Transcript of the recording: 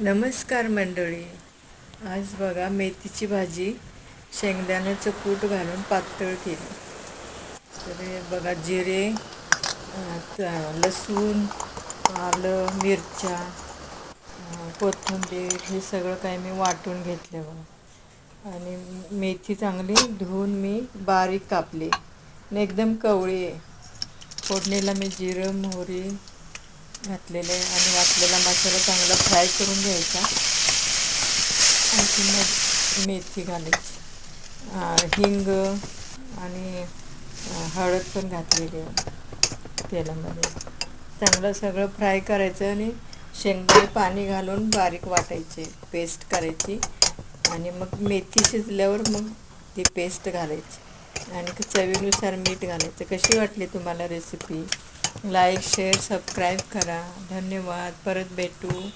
नमस्कार मंडळी. आज बघा मेथीची भाजी शेंगदाण्याचं कूट घालून पातळ केली. तर बघा जिरे लसूण आलं मिरच्या कोथिंबीर हे सगळं काही मी वाटून घेतलं बघा. आणि मेथी चांगली धुवून मी बारीक कापली. आणि एकदम कवळी आहे. फोडणीला मी जिरं मोहरी घातलेले आणि वाटलेला मसाला चांगला फ्राय करून घ्यायचा. आणखी मग मेथी घालायची. हिंग आणि हळद पण घातलेली आहे तेलामध्ये. चांगलं सगळं फ्राय करायचं आणि शेंगदाणे पाणी घालून बारीक वाटायचे पेस्ट करायची आणि मग मेथी शिजल्यावर मग ती पेस्ट घालायची. आणि चवीनुसार मीठ घालायचं. कशी वाटली तुम्हाला रेसिपी लाईक शेअर सबस्क्राईब करा. धन्यवाद. परत भेटू.